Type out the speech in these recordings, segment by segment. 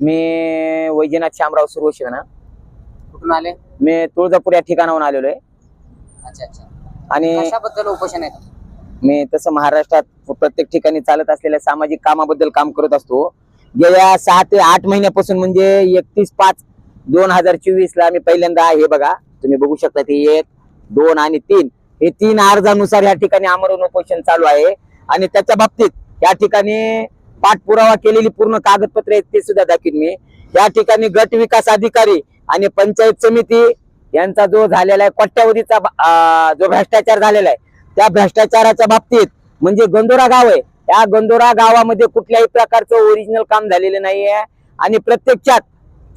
मी वैजनाथ शामराव सुरवशिवना कुठून आले? मी तुळजापूर या ठिकाणाहून आलेलो आहे. अच्छा अच्छा. आणि कशाबद्दल उपोषण आहे? मी तसं महाराष्ट्रात प्रत्येक ठिकाणी चालत असलेल्या सामाजिक कामाबद्दल काम करत असतो. गेल्या सहा ते आठ महिन्यापासून म्हणजे एकतीस पाच दोन हजार चोवीस ला मी पहिल्यांदा हे बघा. तुम्ही बघू शकता ते एक दोन आणि तीन. हे तीन अर्जानुसार या ठिकाणी आमरण उपोषण चालू आहे. आणि त्याच्या बाबतीत या ठिकाणी पाठपुरावा केलेली पूर्ण कागदपत्रे आहेत ते सुद्धा दाखवीन मी. या ठिकाणी गट विकास अधिकारी आणि पंचायत समिती यांचा जो झालेला आहे कोट्यावधीचा जो भ्रष्टाचार झालेला आहे त्या भ्रष्टाचाराच्या बाबतीत म्हणजे गंदोरा गाव आहे. त्या गंदोरा गावामध्ये कुठल्याही प्रकारचं ओरिजिनल काम झालेलं नाहीये. आणि प्रत्यक्षात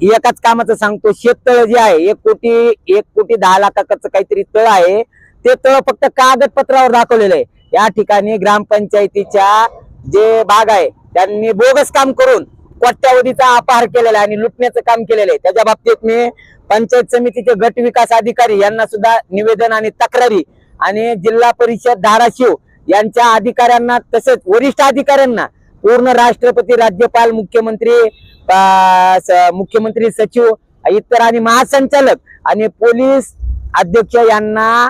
एकाच कामाचं सांगतो शेततळ जे आहे एक कोटी एक कोटी दहा लाखाचं काहीतरी तळ आहे. ते तळ फक्त कागदपत्रावर दाखवलेलं आहे. या ठिकाणी ग्रामपंचायतीच्या जे भाग आहे त्यांनी बोगस काम करून कोट्यावधीचा अपहार केलेला आहे आणि लुटण्याचं काम केलेलं आहे. त्याच्या बाबतीत मी पंचायत समितीचे गट विकास अधिकारी यांना सुद्धा निवेदन आणि तक्रारी आणि जिल्हा परिषद धाराशिव यांच्या अधिकाऱ्यांना तसेच वरिष्ठ अधिकाऱ्यांना पूर्ण राष्ट्रपती राज्यपाल मुख्यमंत्री मुख्यमंत्री सचिव इतर आणि महासंचालक आणि पोलीस अध्यक्ष यांना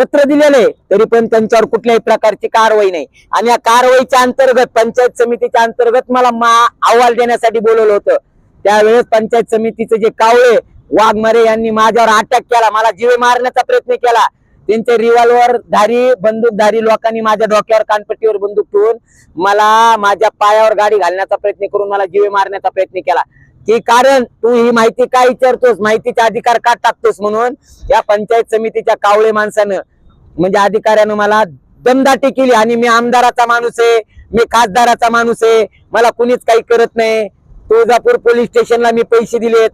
पत्र दिलेलं आहे तरी पण त्यांच्यावर कुठल्याही प्रकारची कारवाई नाही. आणि या कारवाईच्या अंतर्गत पंचायत समितीच्या अंतर्गत मला मा अहवाल देण्यासाठी बोलवलं होतं. त्यावेळेस पंचायत समितीचे जे कावळे वाघमारे यांनी माझ्यावर अटॅक केला मला जीवे मारण्याचा प्रयत्न केला. त्यांचे रिव्हॉल्वर धारी बंदूकधारी लोकांनी माझ्या डोक्यावर कानपट्टीवर बंदूक ठेवून मला माझ्या पायावर गाडी घालण्याचा प्रयत्न करून मला जीवे मारण्याचा प्रयत्न केला. की कारण तू ही माहिती का विचारतोस? माहितीचा अधिकार का टाकतोस म्हणून या पंचायत समितीच्या कावळे माणसानं म्हणजे अधिकाऱ्यानं मला दमदाटी केली. आणि मी आमदाराचा माणूस आहे मी खासदाराचा माणूस आहे मला कुणीच काही करत नाही. तुळजापूर पोलीस स्टेशनला मी पैसे दिलेत.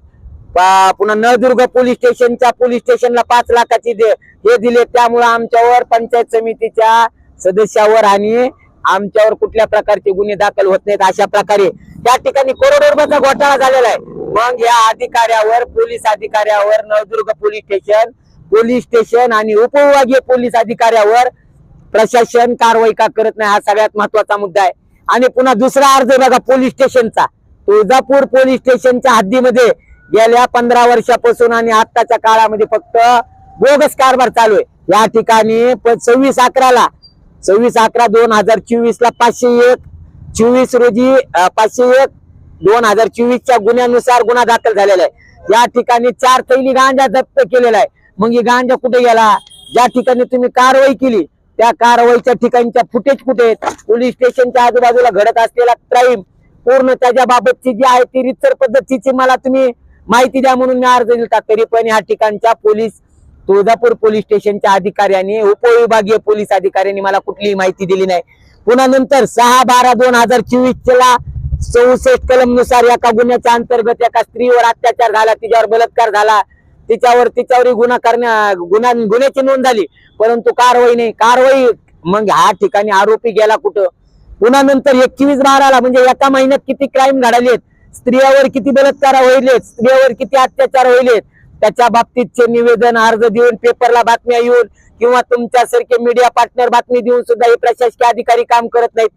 पुन्हा नळदुर्ग पोलीस स्टेशनच्या पोलीस स्टेशनला पाच लाखाची दे- हे दिले त्यामुळे आमच्यावर पंचायत समितीच्या सदस्यावर आणि आमच्यावर कुठल्या प्रकारचे गुन्हे दाखल होत नाहीत अशा प्रकारे. त्या ठिकाणी करोडो रुपयाचा घोटाळा झालेला आहे. मग या अधिकाऱ्यावर पोलीस अधिकाऱ्यावर Naldurg police station police station आणि उपविभागीय पोलीस अधिकाऱ्यावर प्रशासन कारवाई का करत नाही हा सगळ्यात महत्त्वाचा मुद्दा आहे. आणि पुन्हा दुसरा अर्ज बघा पोलीस स्टेशनचा. तुळजापूर पोलीस स्टेशनच्या हद्दीमध्ये गेल्या पंधरा वर्षापासून आणि आत्ताच्या काळामध्ये फक्त बोगस कारभार चालू आहे. या ठिकाणी सव्वीस अकराला सव्वीस अकरा दोन हजार चोवीस ला पाचशे एक चोवीस रोजी पाचशे एक दोन हजार चोवीसच्या गुन्ह्यानुसार गुन्हा दाखल झालेला आहे. या ठिकाणी चार थैली गांजा जप्त केलेला आहे. मग ही गांजा कुठे गेला? ज्या ठिकाणी तुम्ही कारवाई केली त्या कारवाईच्या ठिकाणच्या फुटेज कुठे पोलीस स्टेशनच्या आजूबाजूला घडत असलेला क्राईम पूर्ण त्याच्या बाबतची जी आहे ती रितसर पद्धतीची मला तुम्ही माहिती द्या म्हणून मी अर्ज दिला. तरी पण ह्या ठिकाणच्या पोलीस तुळजापूर पोलीस स्टेशनच्या अधिकाऱ्यांनी उपविभागीय पोलीस अधिकाऱ्यांनी मला कुठलीही माहिती दिली नाही. पुन्हा नंतर सहा बारा दोन हजार चोवीस ला चौसष्ट कलमनुसार एका गुन्ह्याच्या अंतर्गत एका स्त्रीवर अत्याचार झाला. तिच्यावर बलात्कार झाला. तिच्यावर तिच्यावरही गुन्हा करण्या गुन्हा गुन्ह्याची नोंद झाली. परंतु कारवाई नाही. कारवाई मग ह्या ठिकाणी आरोपी गेला कुठं? पुन्हा नंतर एकवीस बाराला म्हणजे एका महिन्यात किती क्राईम घडालेत? स्त्रियावर किती बलात्कार होईलेत स्त्रियावर किती अत्याचार होईलेत त्याच्या बाबतीतचे निवेदन अर्ज देऊन पेपरला बातम्या येऊन किंवा तुमच्यासारखे मीडिया पार्टनर बातमी देऊन सुद्धा हे प्रशासकीय अधिकारी काम करत नाहीत.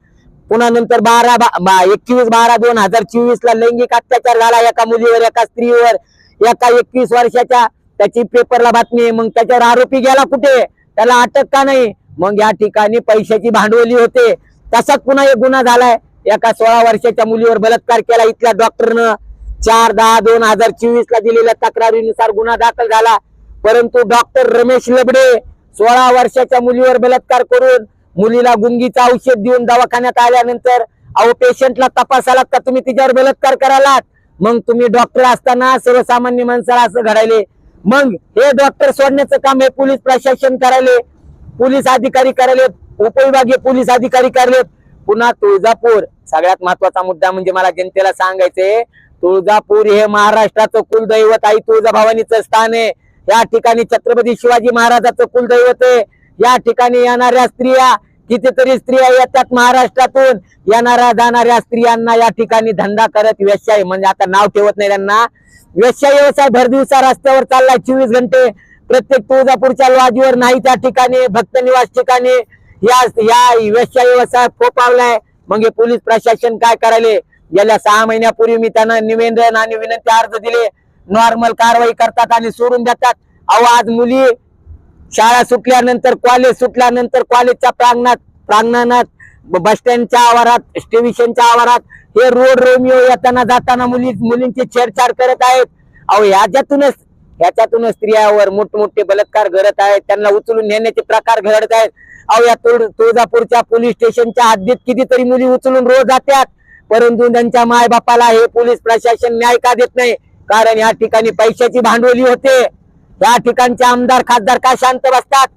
पुन्हा नंतर बारा बा एकवीस बारा दोन हजार चोवीस ला लैंगिक अत्याचार झाला एका मुलीवर एका स्त्रीवर एका एकवीस वर्षाच्या. त्याची पेपरला बातमी आहे. मग त्याच्यावर आरोपी गेला कुठे? त्याला अटक का नाही? मग या ठिकाणी पैशाची भांडवली होते. तसाच पुन्हा एक गुन्हा झालाय. एका सोळा वर्षाच्या मुलीवर बलात्कार केला इथल्या डॉक्टरनं चार दहा दोन हजार चोवीस ला दिलेल्या तक्रारीनुसार गुन्हा दाखल झाला. परंतु डॉक्टर रमेश लबडे सोळा वर्षाच्या मुलीवर बलात्कार करून मुलीला गुंगीचं औषध देऊन दवाखान्यात आल्यानंतर अहो पेशंटला तपासालात का तुम्ही तिच्यावर बलात्कार करालात? मग तुम्ही डॉक्टर असताना सर्वसामान्य माणसाला असं घडायले. मग हे डॉक्टर सोडण्याचं काम हे पोलीस प्रशासन करायले. पोलीस अधिकारी करायले उपविभागीय पोलीस अधिकारी करायले. पुन्हा तुळजापूर. सगळ्यात महत्त्वाचा मुद्दा म्हणजे मला जनतेला सांगायचंय तुळजापूर हे महाराष्ट्राचं कुलदैवत आई तुळजाभवानीचं स्थान आहे. या ठिकाणी छत्रपती शिवाजी महाराजाचं कुलदैवत आहे. या ठिकाणी येणाऱ्या स्त्रिया कितीतरी स्त्रिया येतात महाराष्ट्रातून. येणाऱ्या जाणाऱ्या स्त्रियांना या ठिकाणी धंदा करत व्यवसाय म्हणजे आता नाव ठेवत नाही त्यांना. व्यवसाय व्यवसाय भरदिवसा रस्त्यावर चाललाय चोवीस घंटे. प्रत्येक तुळजापूरच्या लॉजवर नाही त्या ठिकाणी भक्त निवास ठिकाणी. या या व्यवसाय व्यवसाय फोपावलाय. मग हे पोलीस प्रशासन काय करायले? गेल्या सहा महिन्यापूर्वी मी त्यांना निवेदन आणि विनंती अर्ज दिले. नॉर्मल कारवाई करतात आणि सोडून देतात. अहो आज मुली शाळा सुटल्यानंतर कॉलेज सुटल्यानंतर कॉलेजच्या प्रांगणात प्रांगणात बस स्टँडच्या आवारात स्टेशनच्या आवारात हे रोड रोमिओ येताना जाताना मुली मुलींची छेडछाड करत आहेत. अहो ह्याच्यातूनच ह्याच्यातूनच स्त्रियावर मोठमोठे बलात्कार घडत आहेत. त्यांना उचलून नेण्याचे प्रकार घडत आहेत. अहो या तुळ तुळजापूरच्या पोलीस स्टेशनच्या हद्दीत कितीतरी मुली उचलून रोज जातात. परंतु त्यांच्या मायबापाला हे पोलीस प्रशासन न्याय का देत नाही? कारण या ठिकाणी पैशाची भांडवली होते. या ठिकाणचे आमदार खासदार का शांत बसतात?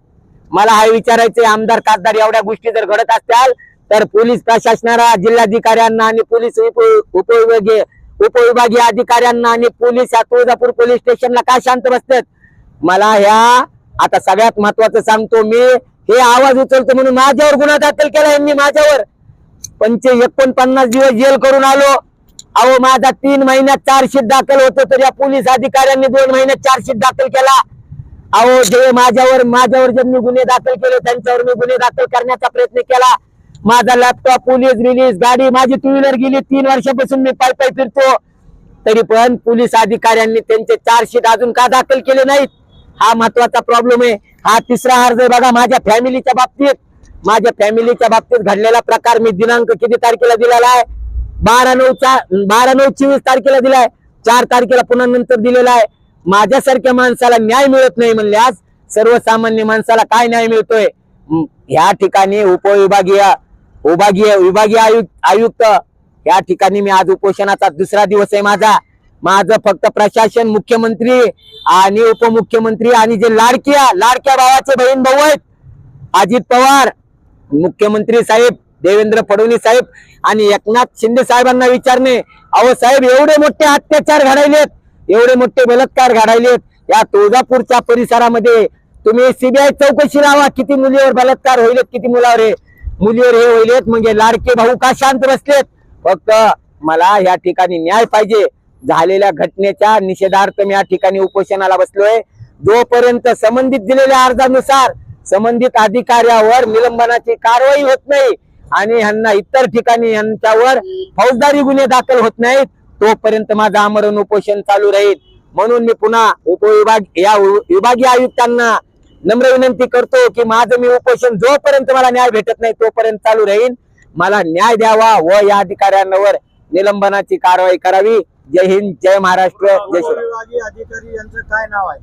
मला हा विचारायचे आमदार खासदार एवढ्या गोष्टी जर घडत असतील तर पोलीस प्रशासनाला जिल्हाधिकाऱ्यांना आणि पोलीस उप उपविभागीय उपविभागीय अधिकाऱ्यांना आणि पोलीस या तुळजापूर पोलीस स्टेशनला का शांत बसतात? मला ह्या आता सगळ्यात महत्वाचं सांगतो मी हे आवाज उचलतो म्हणून माझ्यावर गुन्हा दाखल केला यांनी माझ्यावर. पंचे एकोणपन्नास दिवस जेल करून आलो. अहो माझा तीन महिन्यात चार्जशीट दाखल होतो तर या पोलीस अधिकाऱ्यांनी दोन महिन्यात चार्जशीट दाखल केला. अहो जे माझ्यावर माझ्यावर ज्यांनी गुन्हे दाखल केले त्यांच्यावर मी गुन्हे दाखल करण्याचा प्रयत्न केला. माझा लॅपटॉप पोलीस रिलीज गाडी माझी टू व्हीलर गेली. तीन वर्षापासून मी पाय पाय फिरतो. तरी पण पोलीस अधिकाऱ्यांनी त्यांचे चार्जशीट अजून का दाखल केले नाहीत? हा महत्त्वाचा प्रॉब्लेम आहे. हा तिसरा अर्ज बघा माझ्या फॅमिलीच्या बाबतीत. माझ्या फॅमिलीच्या बाबतीत घडलेला प्रकार मी दिनांक किती तारखेला दिलेला आहे? बारा नऊ चार बारा नऊ चोवीस तारखेला दिलाय चार तारखेला पुन्हा नंतर दिलेला आहे. माझ्यासारख्या माणसाला न्याय मिळत नाही म्हणल्यास सर्वसामान्य माणसाला काय न्याय मिळतोय? ह्या ठिकाणी उपविभागीय विभागीय विभागीय आयुक्त आयुक्त या ठिकाणी मी आज उपोषणाचा दुसरा दिवस आहे माझा. माझं फक्त प्रशासन मुख्यमंत्री आणि उपमुख्यमंत्री आणि जे लाडक्या लाडक्या भावाचे बहीण भाऊ आहेत अजित पवार मुख्यमंत्री साहेब देवेंद्र फडणवीस साहेब आणि एकनाथ शिंदे साहेबांना विचारणे अहो साहेब एवढे मोठे अत्याचार घडायलेत एवढे मोठे बलात्कार घडायलेत या तुळजापूरच्या परिसरामध्ये तुम्ही सीबीआय चौकशी लावा किती मुलीवर बलात्कार होईलेत किती मुलावर हे मुलीवर हे होईलेत म्हणजे लाडके भाऊ का शांत बसलेत? फक्त मला या ठिकाणी न्याय पाहिजे. झालेल्या घटनेच्या निषेधार्थ मी या ठिकाणी उपोषणाला बसलोय. जोपर्यंत संबंधित दिलेल्या अर्जानुसार संबंधित अधिकाऱ्यावर निलंबनाची कारवाई होत नाही आणि ह्यांना इतर ठिकाणी यांच्यावर फौजदारी गुन्हे दाखल होत नाहीत तोपर्यंत माझं आमरण उपोषण चालू राहील. म्हणून मी पुन्हा उपविभाग या विभागीय आयुक्तांना नम्र विनंती करतो की माझं मी उपोषण जोपर्यंत मला न्याय भेटत नाही तोपर्यंत चालू राहील. मला न्याय द्यावा व या अधिकाऱ्यांवर निलंबनाची कारवाई करावी. जय हिंद जय महाराष्ट्र जय श्री अधिकारी यांचं काय नाव आहे?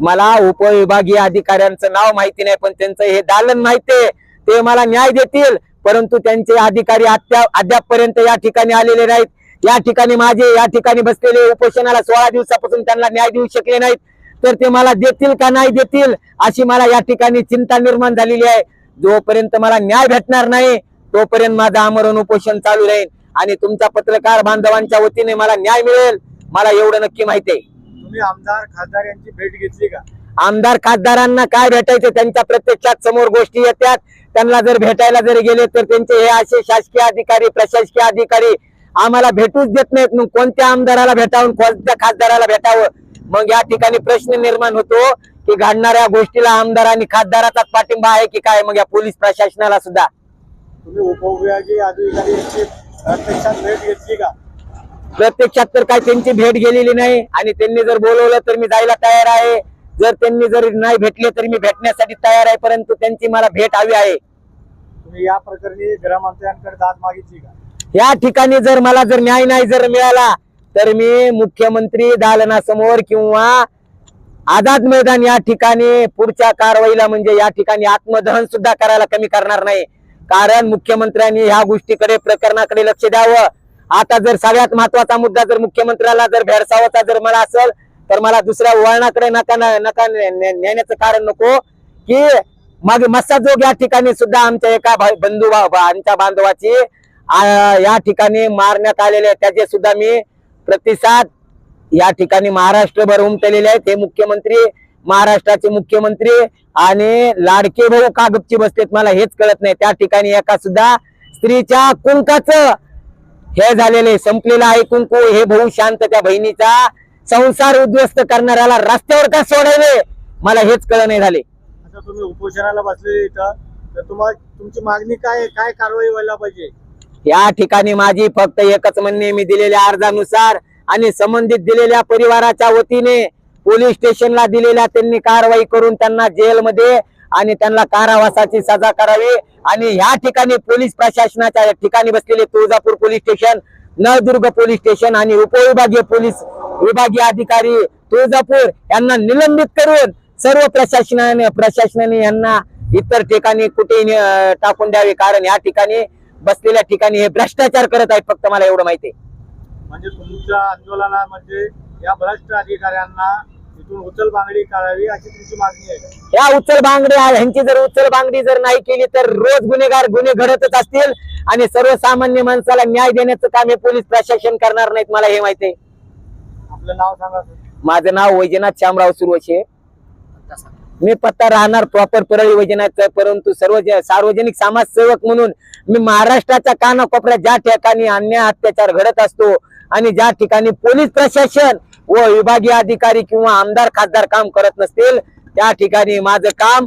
मला उपविभागीय अधिकाऱ्यांचं नाव माहिती नाही पण त्यांचं हे दालन माहितीये ते मला न्याय देतील परंतु त्यांचे अधिकारी अद्याप अद्यापपर्यंत या ठिकाणी आलेले नाहीत. या ठिकाणी माझे या ठिकाणी बसलेले उपोषणाला सोळा दिवसापासून त्यांना न्याय देऊ शकले नाहीत. तर ते मला देतील का नाही देतील अशी मला या ठिकाणी चिंता निर्माण झालेली आहे. जोपर्यंत मला न्याय भेटणार नाही तोपर्यंत माझं आमरण उपोषण चालू राहील. आणि तुमच्या पत्रकार बांधवांच्या वतीने मला न्याय मिळेल. मला एवढं नक्की माहिती आहे. तुम्ही आमदार खासदार यांची भेट घेतली का? आमदार खासदारांना काय भेटायचं त्यांच्या प्रत्यक्षात समोर गोष्टी येतात. त्यांना जर भेटायला जर गेले तर त्यांचे हे असे शासकीय अधिकारी प्रशासकीय अधिकारी आम्हाला भेटूच देत नाहीत. मग कोणत्या आमदाराला भेटावं कोणत्या खासदाराला भेटावं? मग या ठिकाणी प्रश्न निर्माण होतो की घडणाऱ्या गोष्टीला आमदार आणि खासदाराचाच पाठिंबा आहे की काय? मग या पोलीस प्रशासनाला सुद्धा. तुम्ही उपविभागीय अधिकारी यांची प्रत्यक्षात भेट घेतली का? प्रत्यक्षात तर काय त्यांची भेट गेलेली नाही. आणि त्यांनी जर बोलवलं तर मी जायला तयार आहे. जर त्यांनी जर नाही भेटले तरी मी भेटण्यासाठी तयार आहे परंतु त्यांची मला भेट हवी आहे. तुम्ही या प्रकरणी गृहमंत्र्यांकडे दाद मागितली का? या ठिकाणी जर मला जर न्याय नाही जर मिळाला तर मी मुख्यमंत्री दालनासमोर किंवा आझाद मैदान या ठिकाणी पुढच्या कारवाईला म्हणजे या ठिकाणी आत्मदहन सुद्धा करायला कमी करणार नाही. कारण मुख्यमंत्र्यांनी ह्या गोष्टीकडे प्रकरणाकडे लक्ष द्यावं. आता जर सगळ्यात महत्त्वाचा मुद्दा जर मुख्यमंत्र्याला जर भेडसावाचा जर मला असेल तर मला दुसऱ्या वळणाकडे नका नका नेण्याचं कारण नको. की मग मस्साजोग या ठिकाणी सुद्धा आमच्या एका भाई- बंधू आमच्या बांधवाची या ठिकाणी मारण्यात आलेले त्याचे सुद्धा मी प्रतिसाद या ठिकाणी महाराष्ट्रभर उमटलेले आहेत. हे मुख्यमंत्री महाराष्ट्राचे मुख्यमंत्री आणि लाडके भाऊ कागपची बसलेत मला हेच कळत नाही. त्या ठिकाणी एका सुद्धा स्त्रीच्या कुंकाचं हे झालेले संपलेलं आहे कुंकू. हे भाऊ शांत त्या बहिणीचा संसार उद्ध्वस्त करणाऱ्याला रस्त्यावर का सोडायले? मला हेच कळ नाही झाले. आता तुम्ही उपोषणाला बसलेले इथं तर तुम्हाला तुमची मागणी काय? काय कारवाई व्हायला पाहिजे? या ठिकाणी माझी फक्त एकच म्हणणे मी दिलेल्या अर्जानुसार आणि संबंधित दिलेल्या परिवाराच्या वतीने पोलीस स्टेशनला दिलेल्या त्यांनी कारवाई करून त्यांना जेलमध्ये आणि त्यांना कारावासाची सजा करावी. आणि ह्या ठिकाणी पोलीस प्रशासनाच्या ठिकाणी बसलेले Tuljapur police station Naldurg police station आणि उपविभागीय पोलीस विभागीय अधिकारी तुळजापूर यांना निलंबित करून सर्व प्रशासनाने प्रशासनाने यांना इतर ठिकाणी कुठे टाकून द्यावे. कारण या ठिकाणी बसलेल्या ठिकाणी हे भ्रष्टाचार करत आहेत फक्त मला एवढं माहिती आहे. म्हणजे तुमच्या आंदोलनामध्ये या भ्रष्ट अधिकाऱ्यांना इथून उचल बांगडी करावी अशी तुमची मागणी आहे उचल बांगडी ह्यांची जर उचल बांगडी जर नाही केली तर रोज गुन्हेगार गुन्हे घडतच असतील आणि सर्वसामान्य माणसाला न्याय देण्याचं काम हे पोलीस प्रशासन करणार नाहीत मला हे माहिती आहे आपलं नाव सांगा सर. माझं नाव वैजनाथ श्यामराव सुरवशे. मी पत्ता राहणार प्रॉपर परळी वैजनाथ परंतु सर्व ज- सार्वजनिक समाजसेवक म्हणून मी महाराष्ट्राच्या कानाकोपऱ्यात ज्या ठिकाणी अन्याय अत्याचार घडत असतो आणि ज्या ठिकाणी पोलीस प्रशासन व विभागीय अधिकारी किंवा आमदार खासदार काम करत नसतील त्या ठिकाणी माझं काम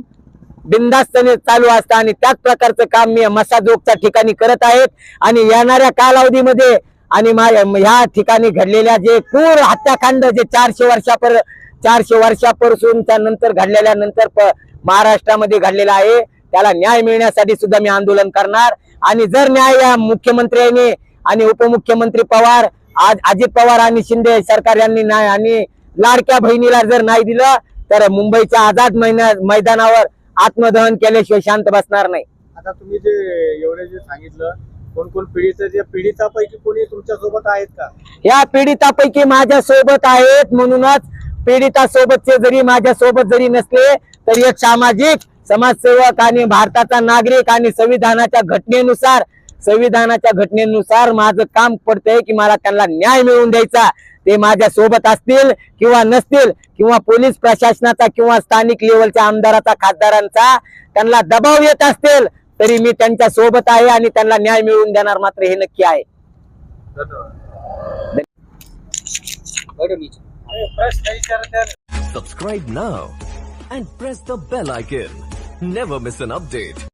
बिंदास्तने चालू असतं आणि त्याच प्रकारचं काम मी मसाजोगच्या ठिकाणी करत आहेत. आणि येणाऱ्या कालावधीमध्ये आणि मा- ह्या ठिकाणी घडलेल्या जे क्रूर हत्याकांड जे चारशे वर्षापर चारशे वर्षापासूनच्या नंतर घडलेल्या नंतर प- महाराष्ट्रामध्ये घडलेला आहे. त्याला न्याय मिळण्यासाठी सुद्धा मी आंदोलन करणार. आणि जर न्याय या मुख्यमंत्र्यांनी आणि उपमुख्यमंत्री पवार आज अजित पवार आणि शिंदे सरकार यांनी नाही आणि लाडक्या बहिणीला जर नाही दिलं तर मुंबईच्या आझाद मैदानावर आत्मदहन केल्याशिवाय शांत बसणार नाही. आता तुम्ही जे एवढे जे सांगितलं कोण कोण पीडित जे पीडितापैकी कोणी तुमच्यासोबत आहेत का? या पीडितापैकी माझ्या सोबत आहेत म्हणूनच पीडिता सोबतचे जरी माझ्या सोबत जरी नसले तरी एक सामाजिक समाजसेवक आणि भारताचा नागरिक आणि संविधानाच्या घटनेनुसार संविधानाच्या घटनेनुसार माझं काम पडतंय की मला त्यांना न्याय मिळवून द्यायचा. ते माझ्या सोबत असतील किंवा नसतील किंवा पोलीस प्रशासनाचा किंवा स्थानिक लेवलच्या आमदाराचा खासदारांचा त्यांना दबाव येत असतील तरी मी त्यांच्यासोबत आहे आणि त्यांना न्याय मिळवून देणार मात्र हे नक्की आहे. Subscribe now and press the bell icon never miss an update